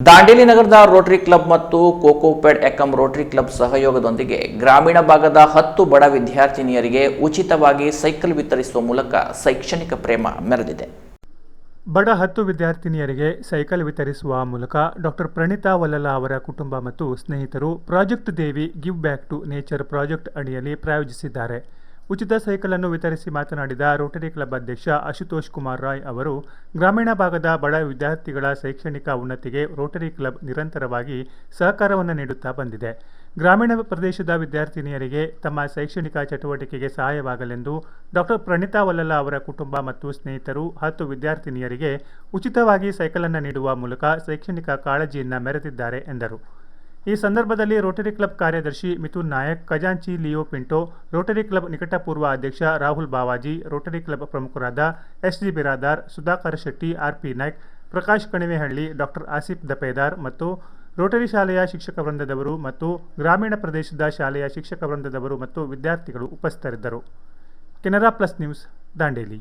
ದಾಂಡೇಲಿ ನಗರದ Rotary club ಮತ್ತು ಕೋಕೋಪೆಡ್ ಎಕಂ Rotary club ಸಹಯೋಗದೊಂದಿಗೆ ಗ್ರಾಮೀಣ ಭಾಗದ ಹತ್ತು ಬಡ ವಿದ್ಯಾರ್ಥಿನಿಯರಿಗೆ ಉಚಿತವಾಗಿ ಸೈಕಲ್ ವಿತರಿಸುವ ಮೂಲಕ ಶೈಕ್ಷಣಿಕ ಪ್ರೇಮ ಮೆರೆದಿದೆ. ಬಡ ಹತ್ತು ವಿದ್ಯಾರ್ಥಿನಿಯರಿಗೆ ಸೈಕಲ್ ವಿತರಿಸುವ ಮೂಲಕ ಡಾಕ್ಟರ್ ಪ್ರಣೀತಾ ವಲ್ಲಲ ಅವರ ಕುಟುಂಬ ಮತ್ತು ಸ್ನೇಹಿತರು project Devi give back to nature project ಅಡಿಯಲ್ಲಿ ಪ್ರಾಯೋಜಿಸಿದ್ದಾರೆ. ಉಚಿತ ಸೈಕಲ್ ಅನ್ನು ವಿತರಿಸಿ ಮಾತನಾಡಿದ ರೋಟರಿ ಕ್ಲಬ್ ಅಧ್ಯಕ್ಷ ಅಶುತೋಷ್ ಕುಮಾರ್ ರಾಯ್ ಅವರು, ಗ್ರಾಮೀಣ ಭಾಗದ ಬಡ ವಿದ್ಯಾರ್ಥಿಗಳ ಶೈಕ್ಷಣಿಕ ಉನ್ನತಿಗೆ ರೋಟರಿ ಕ್ಲಬ್ ನಿರಂತರವಾಗಿ ಸಹಕಾರವನ್ನು ನೀಡುತ್ತಾ ಬಂದಿದೆ. ಗ್ರಾಮೀಣ ಪ್ರದೇಶದ ವಿದ್ಯಾರ್ಥಿನಿಯರಿಗೆ ತಮ್ಮ ಶೈಕ್ಷಣಿಕ ಚಟುವಟಿಕೆಗೆ ಸಹಾಯವಾಗಲೆಂದು ಡಾಕ್ಟರ್ ಪ್ರಣೀತಾ ವಲ್ಲಲ ಅವರ ಕುಟುಂಬ ಮತ್ತು ಸ್ನೇಹಿತರು ಹತ್ತು ವಿದ್ಯಾರ್ಥಿನಿಯರಿಗೆ ಉಚಿತವಾಗಿ ಸೈಕಲನ್ನು ನೀಡುವ ಮೂಲಕ ಶೈಕ್ಷಣಿಕ ಕಾಳಜಿಯನ್ನು ಮೆರೆದಿದ್ದಾರೆ ಎಂದರು. ಈ ಸಂದರ್ಭದಲ್ಲಿ ರೋಟರಿ ಕ್ಲಬ್ ಕಾರ್ಯದರ್ಶಿ ಮಿಥುನ್ ನಾಯಕ್, ಖಜಾಂಚಿ ಲಿಯೋ ಪಿಂಟೋ, ರೋಟರಿ ಕ್ಲಬ್ ನಿಕಟಪೂರ್ವ ಅಧ್ಯಕ್ಷ ರಾಹುಲ್ ಬಾವಾಜಿ, ರೋಟರಿ ಕ್ಲಬ್ ಪ್ರಮುಖರಾದ S G Biradar, Sudhakar Shetty R P Naik, Prakash Kanivehalli, doctor Asif Dapedar ಮತ್ತು ರೋಟರಿ ಶಾಲೆಯ ಶಿಕ್ಷಕ ವೃಂದದವರು ಮತ್ತು ಗ್ರಾಮೀಣ ಪ್ರದೇಶದ ಶಾಲೆಯ ಶಿಕ್ಷಕ ವೃಂದದವರು ಮತ್ತು ವಿದ್ಯಾರ್ಥಿಗಳು ಉಪಸ್ಥಿತರಿದ್ದರು. Canara plus news, Dandeli.